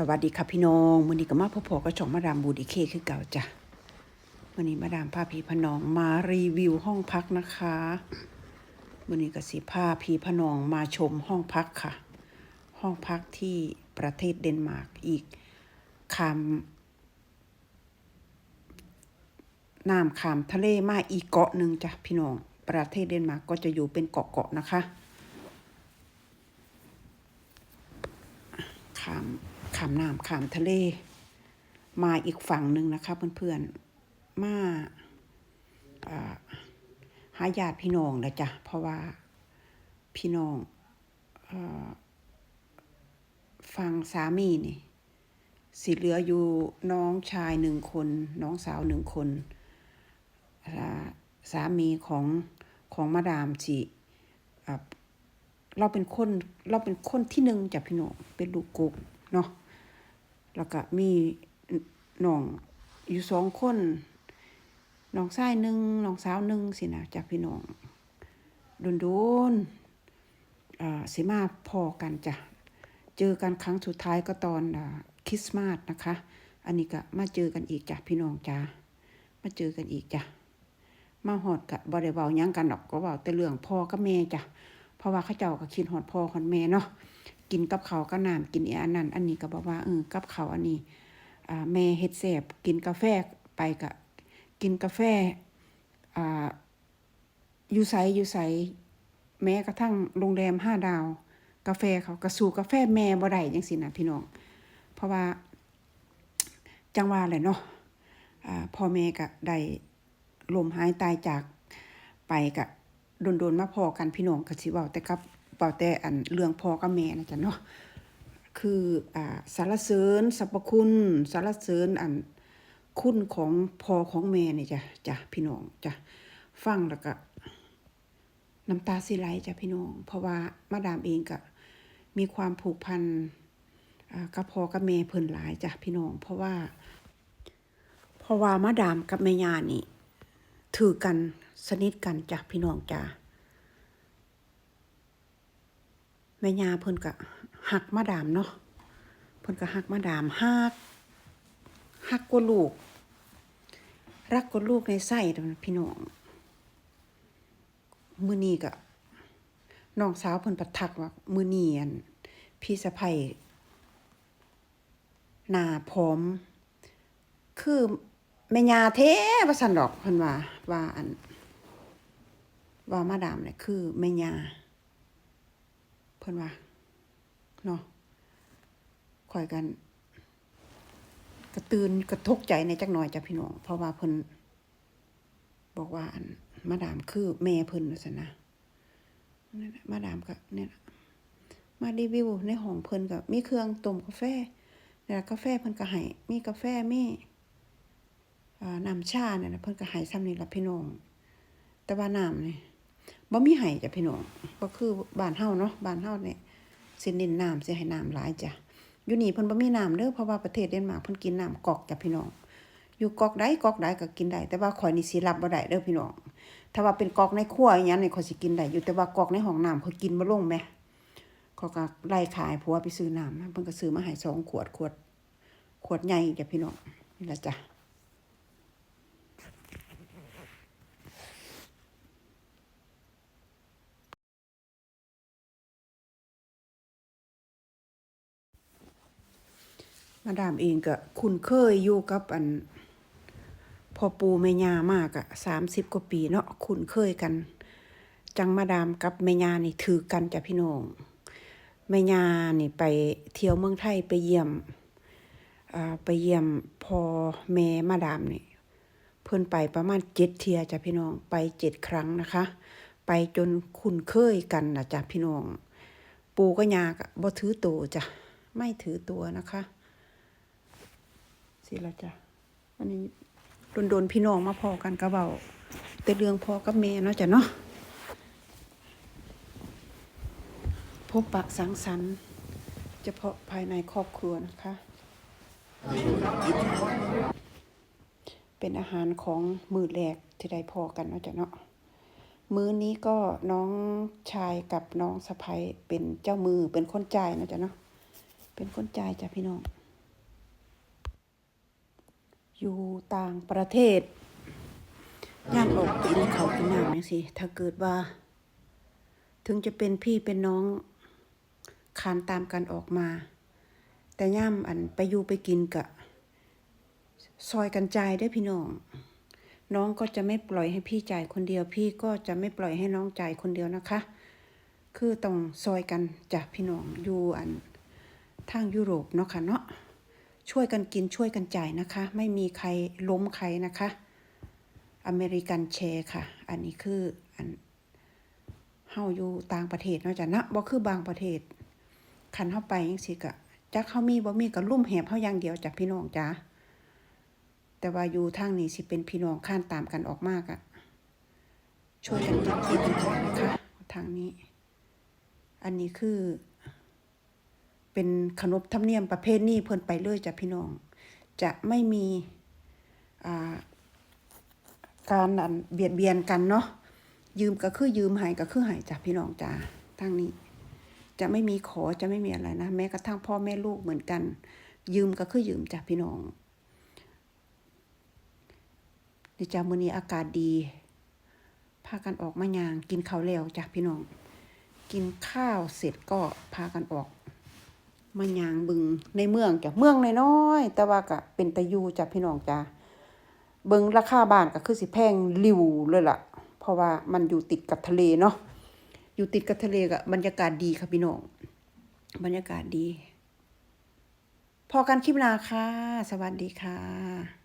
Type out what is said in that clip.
สวัสดีค่ะพี่น้องวันนี้ก็มาพบพอกับช่องมาดามบูดีเคคือเก่าจ้ะวันนี้มาดามพาพี่พน้องมารีวิวห้องพักนะคะวันนี้ก็สิพาพี่พน้องมาชมห้องพักค่ะ ห้องพักที่ประเทศเดนมาร์กอีกคามน้ำขามทะเลมาอีกเกาะหนึ่งจ้ะพี่น้อง ประเทศเดนมาร์กก็จะอยู่เป็นเกาะเกาะๆนะคะขาม ขามน้ำขามทะเล มาอีกฝั่งหนึ่งนะคะเพื่อนๆ มาอ่าหาญาติพี่น้องนะจ๊ะ เพราะว่าพี่น้องอ่อฟังสามีนี่สิเหลืออยู่น้องชายหนึ่งคน น้องสาวหนึ่งคน สามีของของมาดามสิเราเป็นคนเราเป็นคนที่หนึ่งจากพี่น้องเป็นลูกกุกเนาะ แล้วก็มีน้องอยู่สองคนน้องชายหนึ่งน้องสาวหนึ่งสินะจากพี่น้องโดนโดนอ่าสิมาพอกันจ้ะ เจอกันครั้งสุดท้ายก็ตอนคริสต์มาสนะคะ อันนี้ก็มาเจอกันอีกจ้ะพี่น้องจ้ามาเจอกันอีกจ้ะมาหอดกะบ่ได้เว้ายังกันดอกก็เว้าแต่เรื่องพ่อกับแม่จ้ะเพราะว่าเขาเจ้าก็คิดฮอดพ่อฮอดแม่เนาะ กินกับเขาก็น้ำกินอีอันนั้นอันนี้ก็บอกว่าเออกับเขาอันนี้อ่าแม่เฮ็ดแซ่บกินกาแฟไปก็กินกาแฟอ่าอยู่ไสอยู่ไสแม้กระทั่งโรงแรมห้าดาว กาแฟเขาก็สู่กาแฟแม่บ่ได้จังซี่นะพี่น้อง เพราะว่า จังว่าแหละเนาะอ่าพ่อแม่ก็ได้ลมหายตายจากไปก็โดนๆมาพอกันพี่น้องก็สิเว้าแต่กับ เว้าแต่อันเรื่องพ่อกับแม่นะจ๊ะเนาะคืออ่าสารเสริญสรรพคุณสารเสริญอันคุณของพ่อของแม่นี่จ้ะจ้ะพี่น้องจ้ะฟังแล้วก็น้ำตาสิไหลจ้ะพี่น้อง เพราะว่ามาดามเองก็มีความผูกพันอ่ากับพ่อกับแม่เพิ่นหลายจ้ะพี่น้อง เพราะว่า เพราะว่ามาดามกับแม่ยานี่ ถือกันสนิทกันจ้ะพี่น้องจ้ะแม่ยาเพิ่นก็หักมาดามเนาะเพิ่นก็หักมาดามหักหักกว่าลูก รักกว่าลูกในไส้เด้อพี่น้องมือนี้ก็น้องสาวเพิ่นประทักว่ามือนี้อันพี่สะใภ้หน้าพร้อม คือแม่ยาเทว่าซั่นดอกเพิ่นว่าว่าอัน ว่ามาดามเนี่ยคือแม่ยา พิ่นว่าเนาะคอยกัน กระตือนกระทกใจในจักหน่อยจ้ะพี่น้องเพราะว่าเพิ่นบอกว่าอันมาดามคือแม่เพิ่นว่าซั่นนะนั่นมาดามก็เนี่ยมารีวิวในห้องเพิ่นก็มีเครื่องต้มกาแฟนี่ล่ะกาแฟเพิ่นก็ให้มีกาแฟมีน้ำชาเนี่ยเพิ่นก็ให้ซ้ำนี่ละพี่น้อง แต่ว่าน้ำนี่ บ่มีให้จ้ะพี่น้องบ่คือบ้านเฮาเนาะบ้านเฮาเนี่ยสิเน้นน้ำสิให้น้ำหลายจ้ะอยู่นี่เพิ่นบ่มีน้ำเด้อเพราะว่าประเทศเดนมาร์กเพิ่นกินน้ำกอกจ้ะพี่น้องอยู่กอกใดกอกใดก็กินได้แต่ว่าข่อยนี่สิรับบ่ได้เด้อพี่น้องถ้าว่าเป็นกอกในครัวอหยังนี่ข่อยสิกินได้อยู่แต่ว่ากอกในห้องน้ำข่อยกินบ่ลงแหมเขาก็ไล่ขายผัวไปซื้อน้ำมาเพิ่นก็ซื้อมาให้สองขวดขวด ขวดใหญ่จ้ะพี่น้องนี่ละจ้ะ มาดามเองก็คุ้นเคยอยู่กับอันพ่อปูแม่ย่ามากอะสามสิบกว่าปีเนาะคุ้นเคยกัน จังมาดามกับแม่ย่านี่ถือกันจ้ะพี่น้องแม่ย่านี่ไปเที่ยวเมืองไทยไปเยี่ยมอ่าไปเยี่ยมพ่อแม่มาดามนี่เพิ่นไปประมาณเจ็ดเที่ยจ้ะพี่น้องไปเจ็ดครั้งนะคะ ไปจนคุ้นเคยกันนะจ้ะพี่น้อง ปูก็ยากะบ่ถือตัวจ้ะไม่ถือตัวนะคะ สิละจ้ะวันนี้โดนๆพี่น้องมาพอกันกระเบาแต่เรื่องพอกับแม่เนาะจ้ะเนาะพบปะสังสรรค์เฉพาะภายในครอบครัวนะคะ เป็นอาหารของมือแรกที่ได้พอกันเนาะจ้ะเนาะมื้อนี้ก็น้องชายกับน้องสะใภ้เป็นเจ้ามือเป็นคนจ่ายเนาะจ้ะเนาะเป็นคนจ่ายจ้ะพี่น้อง อยู่ต่างประเทศย่ามออกกินเขาวกินน้ำจังซี่ถ้าเกิดว่า ถึงจะเป็นพี่เป็นน้องคานตามกันออกมา แต่ย่ามอันไปอยู่ไปกินกะซอยกันจ่ายได้พี่น้อง น้องก็จะไม่ปล่อยให้พี่จ่ายคนเดียว พี่ก็จะไม่ปล่อยให้น้องจ่ายคนเดียวนะคะ คือต้องซอยกันจ้ะพี่น้องอยู่อันทางยุโรปเนาะค่ะเนาะ ช่วยกันกินช่วยกันจ่ายนะคะ ไม่มีใครล้มใครนะคะ อเมริกันแชร์ค่ะ อันนี้คืออันเฮาอยู่ต่างประเทศนาะจ้ะนะบ่คือบางประเทศ คันเฮาไปจังซี่ก็จักเฮามีบ่มีก็ลุ่มแหบเฮาอย่างเดียวจ้ะพี่น้องจ้าแต่ว่าอยู่ทางนี้สิเป็นพี่น้องข้านตามกันออกมากอะช่วยกันกินช่วยกันนะคะทางนี้ อันนี้คือ เป็นขนบธรรมเนียมประเพณีเพิ่นไปเลยจ้ะพี่น้อง จะไม่มีการเบียดเบียนกันเนาะยืมก็คือยืมให้ก็คือให้จ้ะพี่น้องจ้าทางนี้ จะไม่มีขอจะไม่มีอะไรนะแม้กระทั่งพ่อแม่ลูกเหมือนกัน ยืมก็คือยืมจ้ะพี่น้องดิจ้ามือนี้อากาศดีพากันออกมายางกินข้าวแล้วจ้ะพี่น้อง กินข้าวเสร็จก็พากันออก มายางบึงในเมืองจ้ะเมืองน้อยๆแต่ว่าก็เป็นตะยูจ้ะพี่น้องจ้าเบิงราคาบ้านก็คือสิแพงริวเลยล่ะ เพราะว่ามันอยู่ติดกับทะเลเนาะอยู่ติดกับทะเลก็บรรยากาศดีค่ะพี่น้องบรรยากาศดี พอกันคลิปหน้าค่ะ สวัสดีค่ะ